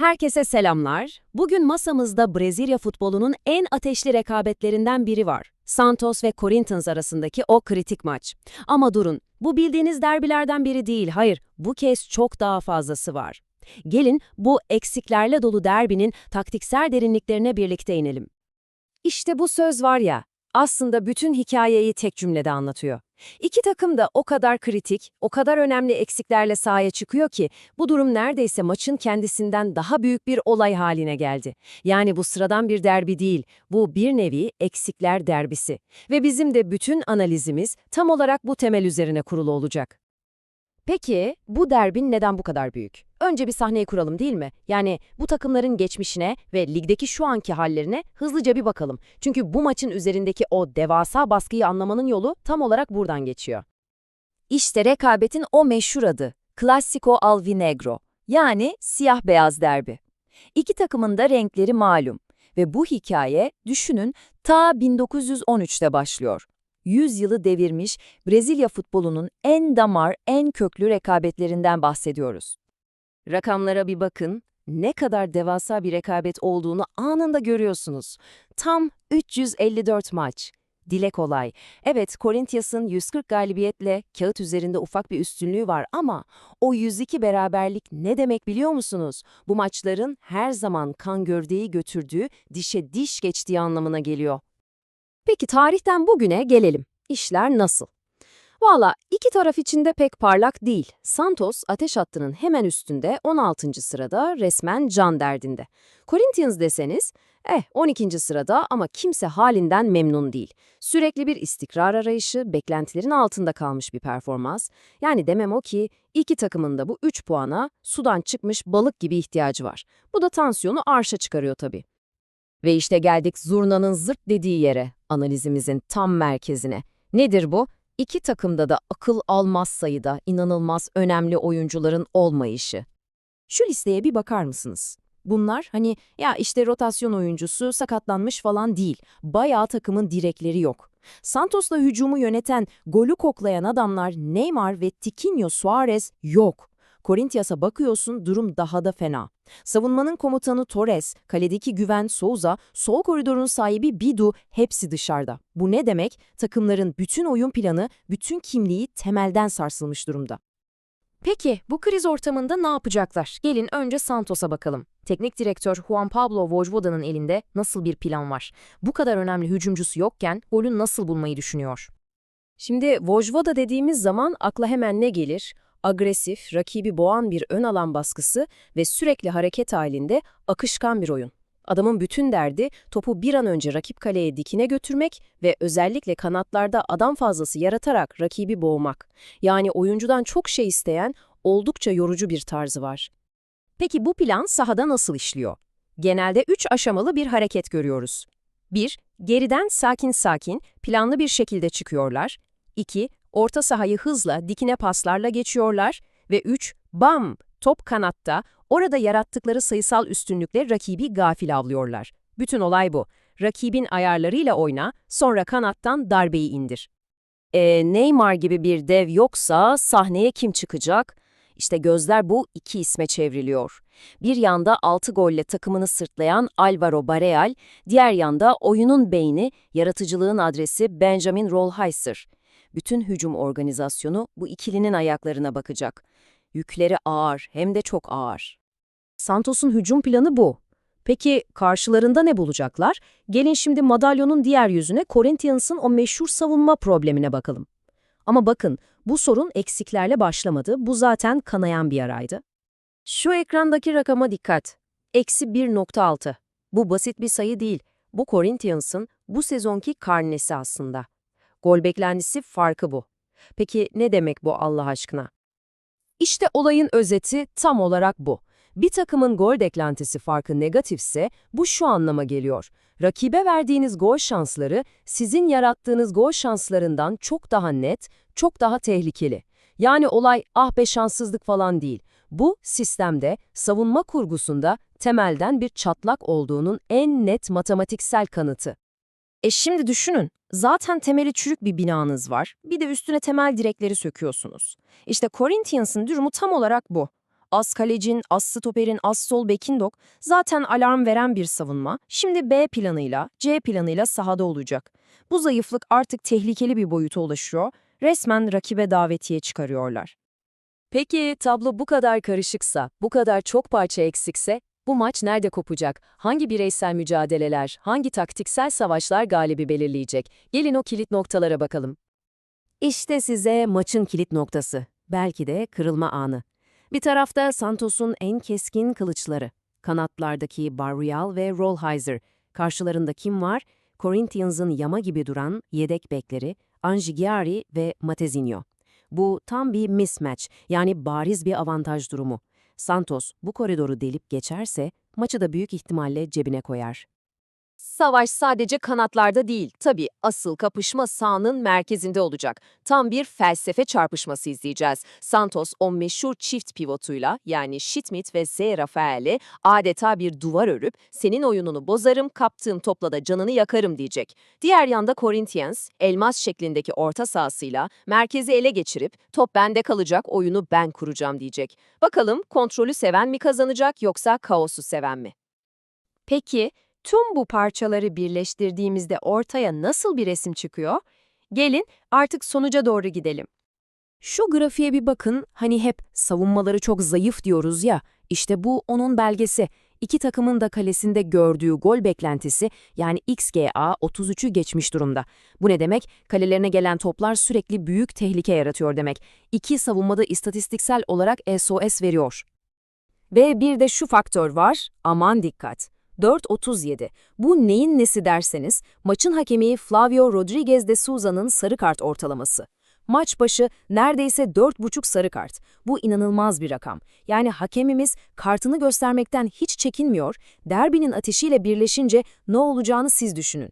Herkese selamlar. Bugün masamızda Brezilya futbolunun en ateşli rekabetlerinden biri var. Santos ve Corinthians arasındaki o kritik maç. Ama durun, bu bildiğiniz derbilerden biri değil, hayır, bu kez çok daha fazlası var. Gelin bu eksiklerle dolu derbinin taktiksel derinliklerine birlikte inelim. İşte bu söz var ya, aslında bütün hikayeyi tek cümlede anlatıyor. İki takım da o kadar kritik, o kadar önemli eksiklerle sahaya çıkıyor ki bu durum neredeyse maçın kendisinden daha büyük bir olay haline geldi. Yani bu sıradan bir derbi değil, bu bir nevi eksikler derbisi. Ve bizim de bütün analizimiz tam olarak bu temel üzerine kurulu olacak. Peki bu derbin neden bu kadar büyük? Önce bir sahneyi kuralım değil mi? Yani bu takımların geçmişine ve ligdeki şu anki hallerine hızlıca bir bakalım. Çünkü bu maçın üzerindeki o devasa baskıyı anlamanın yolu tam olarak buradan geçiyor. İşte rekabetin o meşhur adı, Classico Alvinegro, yani siyah-beyaz derbi. İki takımın da renkleri malum ve bu hikaye düşünün ta 1913'te başlıyor. 100 yılı devirmiş Brezilya futbolunun en damar, en köklü rekabetlerinden bahsediyoruz. Rakamlara bir bakın, ne kadar devasa bir rekabet olduğunu anında görüyorsunuz. Tam 354 maç. Dile kolay. Evet, Corinthians'ın 140 galibiyetle kağıt üzerinde ufak bir üstünlüğü var ama o 102 beraberlik ne demek biliyor musunuz? Bu maçların her zaman kan gövdeyi götürdüğü, dişe diş geçtiği anlamına geliyor. Peki tarihten bugüne gelelim. İşler nasıl? Valla iki taraf için de pek parlak değil. Santos ateş hattının hemen üstünde 16. sırada resmen can derdinde. Corinthians deseniz eh 12. sırada ama kimse halinden memnun değil. Sürekli bir istikrar arayışı, beklentilerin altında kalmış bir performans. Yani demem o ki iki takımın da bu 3 puana sudan çıkmış balık gibi ihtiyacı var. Bu da tansiyonu arşa çıkarıyor tabii. Ve işte geldik zurnanın zırt dediği yere, analizimizin tam merkezine. Nedir bu? İki takımda da akıl almaz sayıda inanılmaz önemli oyuncuların olmayışı. Şu listeye bir bakar mısınız? Bunlar hani ya işte rotasyon oyuncusu sakatlanmış falan değil. Bayağı takımın direkleri yok. Santos'la hücumu yöneten, golü koklayan adamlar Neymar ve Tiquinho Suarez yok. Corinthians'a bakıyorsun durum daha da fena. Savunmanın komutanı Torres, kaledeki güven Souza, sol koridorun sahibi Bidu hepsi dışarıda. Bu ne demek? Takımların bütün oyun planı, bütün kimliği temelden sarsılmış durumda. Peki bu kriz ortamında ne yapacaklar? Gelin önce Santos'a bakalım. Teknik direktör Juan Pablo Vojvoda'nın elinde nasıl bir plan var? Bu kadar önemli hücumcusu yokken golü nasıl bulmayı düşünüyor? Şimdi Vojvoda dediğimiz zaman akla hemen ne gelir? Agresif, rakibi boğan bir ön alan baskısı ve sürekli hareket halinde akışkan bir oyun. Adamın bütün derdi topu bir an önce rakip kaleye dikine götürmek ve özellikle kanatlarda adam fazlası yaratarak rakibi boğmak. Yani oyuncudan çok şey isteyen, oldukça yorucu bir tarzı var. Peki bu plan sahada nasıl işliyor? Genelde üç aşamalı bir hareket görüyoruz. 1. Geriden sakin sakin, planlı bir şekilde çıkıyorlar. 2 orta sahayı hızla, dikine paslarla geçiyorlar ve 3. Bam! Top kanatta, orada yarattıkları sayısal üstünlükle rakibi gafil avlıyorlar. Bütün olay bu. Rakibin ayarlarıyla oyna, sonra kanattan darbeyi indir. E, Neymar gibi bir dev yoksa sahneye kim çıkacak? İşte gözler bu iki isme çevriliyor. Bir yanda 6 golle takımını sırtlayan Alvaro Barreal, diğer yanda oyunun beyni, yaratıcılığın adresi Benjamin Rolheiser bütün hücum organizasyonu bu ikilinin ayaklarına bakacak. Yükleri ağır, hem de çok ağır. Santos'un hücum planı bu. Peki karşılarında ne bulacaklar? Gelin şimdi madalyonun diğer yüzüne Corinthians'ın o meşhur savunma problemine bakalım. Ama bakın, bu sorun eksiklerle başlamadı, bu zaten kanayan bir yaraydı. Şu ekrandaki rakama dikkat. Eksi 1.6. Bu basit bir sayı değil. Bu Corinthians'ın bu sezonki karnesi aslında. Gol beklentisi farkı bu. Peki ne demek bu Allah aşkına? İşte olayın özeti tam olarak bu. Bir takımın gol beklentisi farkı negatifse bu şu anlama geliyor. Rakibe verdiğiniz gol şansları sizin yarattığınız gol şanslarından çok daha net, çok daha tehlikeli. Yani olay ah be şanssızlık falan değil. Bu sistemde, savunma kurgusunda temelden bir çatlak olduğunun en net matematiksel kanıtı. E şimdi düşünün, zaten temeli çürük bir binanız var, bir de üstüne temel direkleri söküyorsunuz. İşte Corinthians'ın durumu tam olarak bu. Az kalecin, az stoperin, az sol bekin yok. Zaten alarm veren bir savunma. Şimdi B planıyla, C planıyla sahada olacak. Bu zayıflık artık tehlikeli bir boyuta ulaşıyor. Resmen rakibe davetiye çıkarıyorlar. Peki tablo bu kadar karışıksa, bu kadar çok parça eksikse, bu maç nerede kopacak? Hangi bireysel mücadeleler, hangi taktiksel savaşlar galibi belirleyecek? Gelin o kilit noktalara bakalım. İşte size maçın kilit noktası. Belki de kırılma anı. Bir tarafta Santos'un en keskin kılıçları. Kanatlardaki Barrial ve Rollheiser. Karşılarında kim var? Corinthians'ın yama gibi duran yedek bekleri Angigiari ve Matezinho. Bu tam bir mismatch yani bariz bir avantaj durumu. Santos bu koridoru delip geçerse maçı da büyük ihtimalle cebine koyar. Savaş sadece kanatlarda değil, tabii asıl kapışma sahanın merkezinde olacak. Tam bir felsefe çarpışması izleyeceğiz. Santos o meşhur çift pivotuyla yani Schmidt ve Z. Rafael'e adeta bir duvar örüp senin oyununu bozarım, kaptığım topla da canını yakarım diyecek. Diğer yanda Corinthians, elmas şeklindeki orta sahasıyla merkezi ele geçirip top bende kalacak, oyunu ben kuracağım diyecek. Bakalım kontrolü seven mi kazanacak yoksa kaosu seven mi? Peki, tüm bu parçaları birleştirdiğimizde ortaya nasıl bir resim çıkıyor? Gelin artık sonuca doğru gidelim. Şu grafiğe bir bakın, hani hep savunmaları çok zayıf diyoruz ya, işte bu onun belgesi. İki takımın da kalesinde gördüğü gol beklentisi yani XGA 33'ü geçmiş durumda. Bu ne demek? Kalelerine gelen toplar sürekli büyük tehlike yaratıyor demek. İki savunmada istatistiksel olarak SOS veriyor. Ve bir de şu faktör var, aman dikkat. 4.37. Bu neyin nesi derseniz, maçın hakemi Flavio Rodriguez de Souza'nın sarı kart ortalaması. Maç başı neredeyse 4,5 sarı kart. Bu inanılmaz bir rakam. Yani hakemimiz kartını göstermekten hiç çekinmiyor, derbinin ateşiyle birleşince ne olacağını siz düşünün.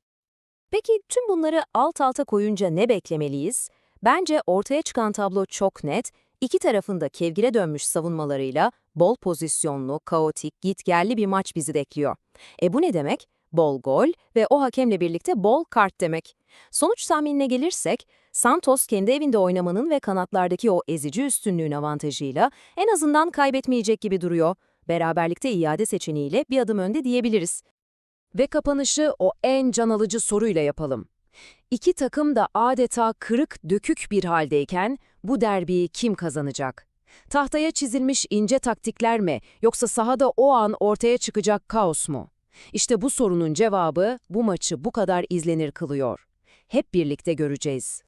Peki tüm bunları alt alta koyunca ne beklemeliyiz? Bence ortaya çıkan tablo çok net. İki tarafında kevgire dönmüş savunmalarıyla bol pozisyonlu, kaotik, gitgelli bir maç bizi bekliyor. E bu ne demek? Bol gol ve o hakemle birlikte bol kart demek. Sonuç tahminine gelirsek, Santos kendi evinde oynamanın ve kanatlardaki o ezici üstünlüğün avantajıyla en azından kaybetmeyecek gibi duruyor. Beraberlikte iade seçeneğiyle bir adım önde diyebiliriz. Ve kapanışı o en can alıcı soruyla yapalım. İki takım da adeta kırık dökük bir haldeyken bu derbiyi kim kazanacak? Tahtaya çizilmiş ince taktikler mi yoksa sahada o an ortaya çıkacak kaos mu? İşte bu sorunun cevabı bu maçı bu kadar izlenir kılıyor. Hep birlikte göreceğiz.